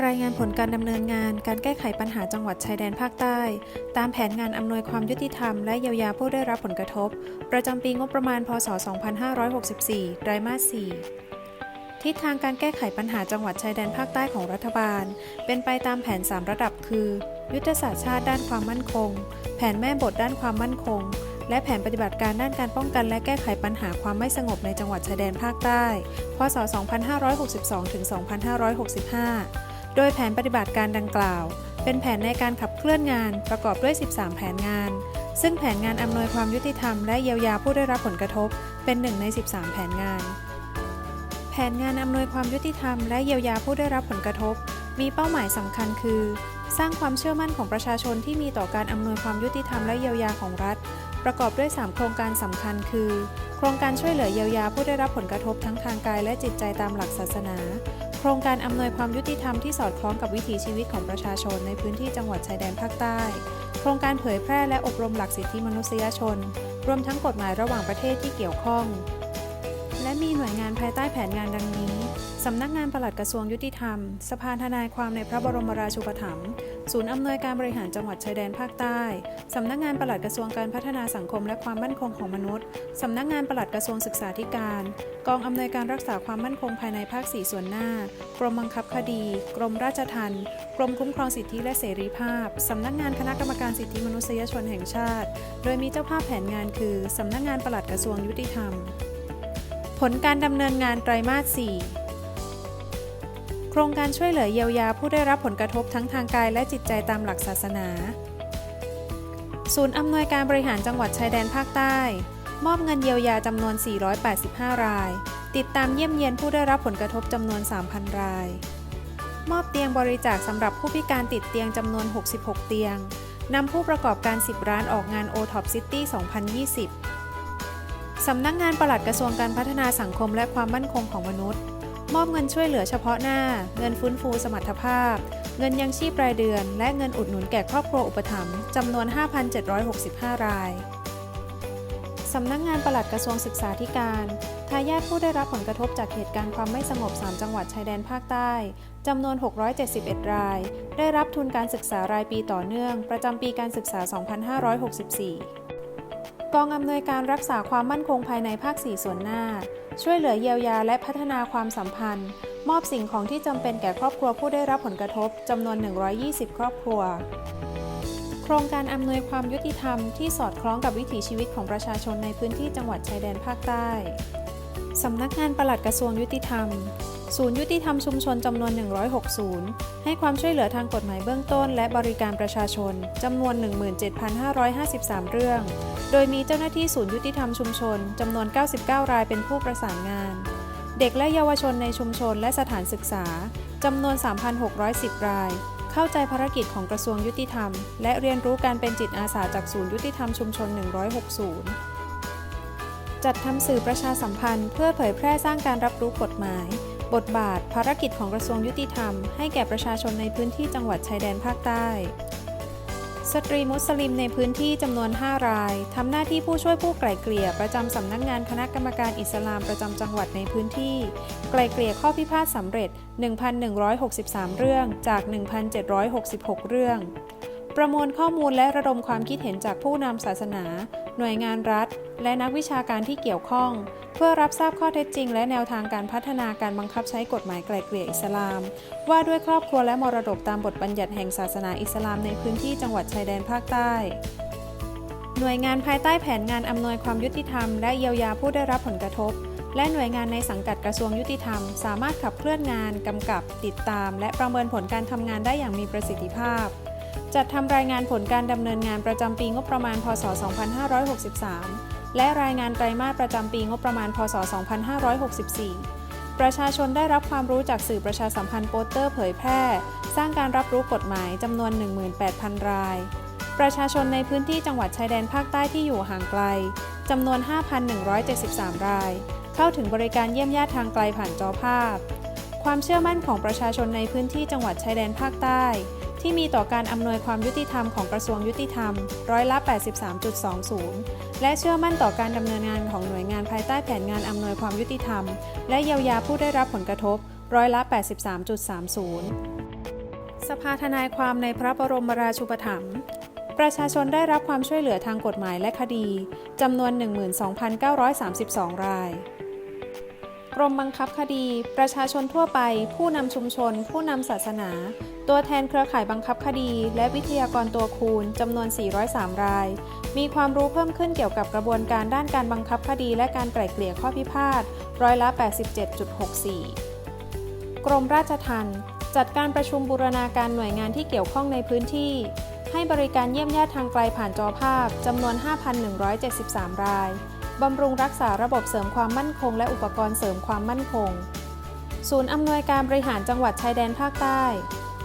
รายงานผลการดำเนินงานการแก้ไขปัญหาจังหวัดชายแดนภาคใต้ ตามแผนงานอำนวยความยุติธรรมและเยียวยาผู้ได้รับผลกระทบ ประจำปีงบประมาณพศ 2564ไตรมาส 4 ทิศทางการแก้ไขปัญหาจังหวัดชายแดนภาคใต้ของรัฐบาล เป็นไปตามแผน 3 ระดับคือ ยุทธศาสตร์ชาติด้านความมั่นคง แผนแม่บทด้านความมั่นคง และแผนปฏิบัติการด้านการป้องกันและแก้ไขปัญหาความไม่สงบในจังหวัดชายแดนภาคใต้ พศ 2562ถึง2565 โดยแผนปฏิบัติการดังกล่าว เป็นแผนในการขับเคลื่อนงานประกอบด้วย 13 แผนงาน ซึ่งแผนงานอำนวยความยุติธรรมและเยียวยาผู้ได้รับผลกระทบ เป็นหนึ่งใน 13 แผนงาน แผนงานอำนวยความยุติธรรมและเยียวยาผู้ได้รับผลกระทบ มีเป้าหมายสำคัญคือ สร้างความเชื่อมั่นของประชาชนที่มีต่อการอำนวยความยุติธรรมและเยียวยาของรัฐ ประกอบด้วย 3 โครงการสำคัญ คือ โครงการช่วยเหลือเยียวยาผู้ได้รับผลกระทบทั้งทางกายและจิตใจตามหลักศาสนา ครงการอำนวยความยุติธรรมที่สอดคล้องกับวิถีชีวิตของประชาชนในพื้นที่จังหวัดชายแดนภาคใต้ โครงการเผยแพร่และอบรมหลักสิทธิมนุษยชน รวมทั้งกฎหมายระหว่างประเทศที่เกี่ยวข้อง และมีหน่วยงานภายใต้แผนงานดังนี้ สำนักงานปลัดกระทรวงยุติธรรม สภาทนายความในพระบรมราชูปถัมภ์ ศูนย์อำนวยการบริหารจังหวัดชายแดนภาคใต้ สำนักงานปลัดกระทรวงการพัฒนาสังคมและความมั่นคงของมนุษย์ สำนักงานปลัดกระทรวงศึกษาธิการ กองอำนวยการรักษาความมั่นคงภายในภาค 4 ส่วนหน้า กรมบังคับคดี กรมราชทัณฑ์ กรมคุ้มครองสิทธิและเสรีภาพ สำนักงานคณะกรรมการสิทธิมนุษยชนแห่งชาติ โดยมีเจ้าภาพแผนงานคือ สำนักงานปลัดกระทรวงยุติธรรม ผลการดำเนินงานไตรมาส 4 โครงการช่วยเหลือเยียวยาผู้ได้รับผลกระทบทั้งทางกายและจิตใจตามหลักศาสนา ศูนย์อำนวยการบริหารจังหวัดชายแดนภาคใต้ มอบเงินเยียวยาจำนวน 485 ราย ติดตามเยี่ยมเยียนผู้ได้รับผลกระทบจำนวน 3,000 ราย มอบเตียงบริจาคสำหรับผู้พิการติดเตียงจำนวน 66 เตียงนำผู้ประกอบการ 10 ร้านออกงาน o t o p City 2020 สำนักงานปลัดกระทรวงการพัฒนาสังคมและความมั่นคงของมนุษย์ มอบเงินช่วยเหลือเฉพาะหน้า เงินฟื้นฟูสมรรถภาพ เงินยังชีพรายเดือน และเงินอุดหนุนแก่ครอบครัวอุปถัมภ์จำนวน 5,765 ราย สำนักงานปลัดกระทรวงศึกษาธิการ ทายาทผู้ได้รับผลกระทบจากเหตุการณ์ความไม่สงบ 3 จังหวัดชายแดนภาคใต้จำนวน 671 ราย ได้รับทุนการศึกษารายปีต่อเนื่อง ประจำปีการศึกษา 2564 กองอำนวยการรักษาความมั่นคงภายในภาค 4 ส่วนหน้า ช่วยเหลือเยียวยาและพัฒนาความสัมพันธ์ มอบสิ่งของที่จำเป็นแก่ครอบครัวผู้ได้รับผลกระทบจำนวน 120 ครอบครัว โครงการอำนวยความยุติธรรมที่สอดคล้องกับวิถีชีวิตของประชาชนในพื้นที่จังหวัดชายแดนภาคใต้สำนักงานปลัดกระทรวงยุติธรรม ศูนย์ยุติธรรมชุมชนจำนวน 106ศูนย์ให้ความช่วยเหลือทางกฎหมายเบื้องต้น และบริการประชาชนจำนวน 17,553 เรื่อง โดยมีเจ้าหน้าที่ศูนย์ยุติธรรมชุมชนจำนวน 99 รายเป็นผู้ประสานงาน เด็กและเยาวชนในชุมชนและสถานศึกษาจำนวน 3,610 ราย เข้าใจภารกิจของกระทรวงยุติธรรม และเรียนรู้การเป็นจิตอาสาจากศูนย์ยุติธรรมชุมชน106ศูนย์จัดทำสื่อประชาสัมพันธ์ เพื่อเผยแพร่สร้างการรับรู้กฎหมาย บทบาทภารกิจของกระทรวงยุติธรรม ให้แก่ประชาชนในพื้นที่จังหวัดชายแดนภาคใต้ สตรีมุสลิมในพื้นที่จำนวน 5 ราย ทำหน้าที่ผู้ช่วยผู้ไกล่เกลี่ยประจำสำนักงานคณะกรรมการอิสลามประจำจังหวัดในพื้นที่ ไกล่เกลี่ยข้อพิพาทสำเร็จ 1,163 เรื่องจาก 1,766 เรื่อง ประมวลข้อมูลและระดมความคิดเห็นจากผู้นำศาสนา หน่วยงานรัฐ และนักวิชาการที่เกี่ยวข้อง เพื่อรับทราบข้อเท็จจริง และแนวทางการพัฒนาการบังคับใช้กฎหมายไกล่เกลี่ยอิสลาม ว่าด้วยครอบครัวและมรดกตามบทบัญญัติแห่งศาสนาอิสลามในพื้นที่จังหวัดชายแดนภาคใต้หน่วยงานภายใต้แผนงานอำนวยความยุติธรรมและเยียวยาผู้ได้รับผลกระทบ และหน่วยงานในสังกัดกระทรวงยุติธรรม สามารถขับเคลื่อนงาน กำกับ ติดตาม และประเมินผลการทำงานได้อย่างมีประสิทธิภาพ จัดทำรายงานผลการดำเนินงานประจำปีงบประมาณ พศ 2563 และรายงานไตรมาสประจำปีงบประมาณ พศ 2564 ประชาชนได้รับความรู้จากสื่อประชาสัมพันธ์โปสเตอร์เผยแพร่ สร้างการรับรู้กฎหมายจำนวน 18,000 ราย ประชาชนในพื้นที่จังหวัดชายแดนภาคใต้ที่อยู่ห่างไกลจำนวน 5,173 ราย เข้าถึงบริการเยี่ยมญาติทางไกลผ่านจอภาพ ความเชื่อมั่นของประชาชนในพื้นที่จังหวัดชายแดนภาคใต้ ที่มีต่อการอำนวยความยุติธรรมของกระทรวงยุติธรรม ร้อยละ 83.20 และเชื่อมั่นต่อการดำเนินงานของหน่วยงานภายใต้แผนงานอำนวยความยุติธรรม และเยียวยาผู้ได้รับผลกระทบ ร้อยละ 83.30 สภาทนายความในพระบรมราชูปถัมภ์ประชาชนได้รับความช่วยเหลือทางกฎหมายและคดีจำนวน 12,932 ราย กรมบังคับคดี ประชาชนทั่วไป ผู้นำชุมชน ผู้นำศาสนา ตัวแทนเครือข่ายบังคับคดี และวิทยากรตัวคูณจำนวน 403 ราย มีความรู้เพิ่มขึ้นเกี่ยวกับกระบวนการด้านการบังคับคดี และการไกล่เกลี่ยข้อพิพาทร้อยละ 87.64 กรมราชทัณฑ์จัดการประชุมบูรณาการหน่วยงานที่เกี่ยวข้องในพื้นที่ ให้บริการเยี่ยมญาติทางไกลผ่านจอภาพจำนวน 5,173 ราย บำรุงรักษาระบบเสริมความมั่นคง และอุปกรณ์เสริมความมั่นคง ศูนย์อำนวยการบริหารจังหวัดชายแดนภาคใต้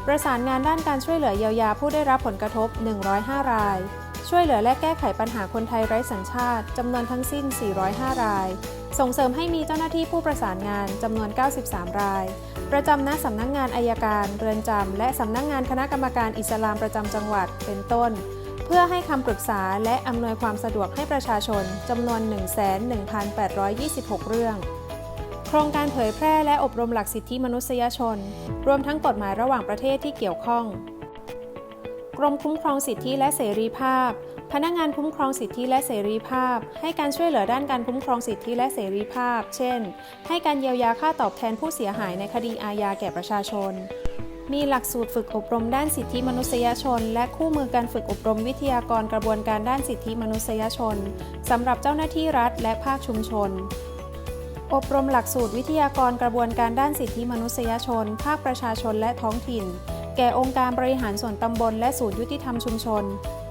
ประสานงานด้านการช่วยเหลือเยียวยาผู้ได้รับผลกระทบ 105 ราย ช่วยเหลือและแก้ไขปัญหาคนไทยไร้สัญชาติจำนวนทั้งสิ้น 405 ราย ส่งเสริมให้มีเจ้าหน้าที่ผู้ประสานงานจำนวน 93 ราย ประจำณสำนักงงานอายการ เรือนจำและสำนักงงานคณะกรรมการอิสลามประจำจังหวัดเป็นต้น เพื่อให้คำปรึกษาและอำนวยความสะดวกให้ประชาชนจำนวน 11,826 เรื่อง โครงการเผยแพร่และอบรมหลักสิทธิมนุษยชน รวมทั้งกฎหมายระหว่างประเทศที่เกี่ยวข้อง กรมคุ้มครองสิทธิและเสรีภาพ พนักงานคุ้มครองสิทธิและเสรีภาพ ให้การช่วยเหลือด้านการคุ้มครองสิทธิและเสรีภาพ เช่น ให้การเยียวยาค่าตอบแทนผู้เสียหายในคดีอาญาแก่ประชาชน มีหลักสูตรฝึกอบรมด้านสิทธิมนุษยชน และคู่มือการฝึกอบรมวิทยากรกระบวนการด้านสิทธิมนุษยชนสำหรับเจ้าหน้าที่รัฐและภาคชุมชน อบรมหลักสูตรวิทยากรกระบวนการด้านสิทธิมนุษยชน ภาคประชาชนและท้องถิ่น แก่องค์การบริหารส่วนตำบลและศูนย์ยุติธรรมชุมชน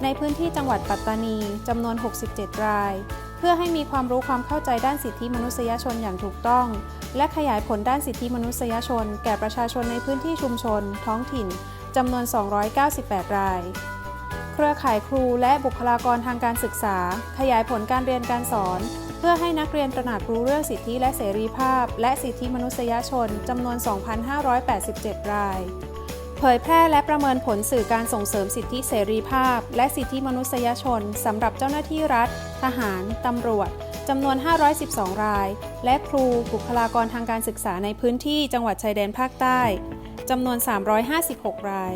ในพื้นที่จังหวัดปัตตานีจำนวน 67 ราย เพื่อให้มีความรู้ความเข้าใจด้านสิทธิมนุษยชนอย่างถูกต้อง และขยายผลด้านสิทธิมนุษยชน แก่ประชาชนในพื้นที่ชุมชน ท้องถิ่นจำนวน 298 ราย เครือข่ายครูและบุคลากรทางการศึกษา ขยายผลการเรียนการสอน เพื่อให้นักเรียนตระหนักรู้เรื่องสิทธิและเสรีภาพ และสิทธิมนุษยชนจำนวน 2,587 ราย เผยแพร่และประเมินผลสื่อการส่งเสริมสิทธิเสรีภาพ และสิทธิมนุษยชนสำหรับเจ้าหน้าที่รัฐ ทหาร ตำรวจจำนวน 512 ราย และครูบุคลากรทางการศึกษาในพื้นที่จังหวัดชายแดนภาคใต้จำนวน 356 ราย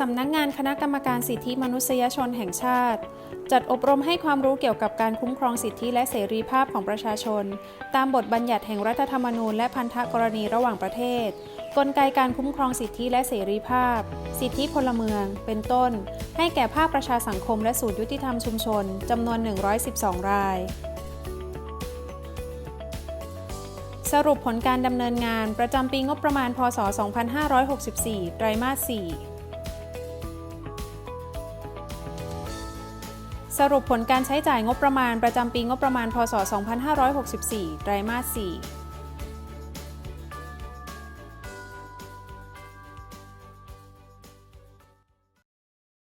สำนักงานคณะกรรมการสิทธิมนุษยชนแห่งชาติ จัดอบรมให้ความรู้เกี่ยวกับการคุ้มครองสิทธิและเสรีภาพของประชาชน ตามบทบัญญัติแห่งรัฐธรรมนูญและพันธกรณีระหว่างประเทศ กลไกการคุ้มครองสิทธิและเสรีภาพ สิทธิพลเมือง เป็นต้น ให้แก่ภาคประชาสังคมและศูนย์ยุติธรรมชุมชนจำนวน 112 รายสรุปผลการดำเนินงานประจำปีงบประมาณ พศ 2564 ไตรมาส 4 สรุปผลการใช้จ่ายงบประมาณประจำปีงบประมาณ พศ 2564 ไตรมาส 4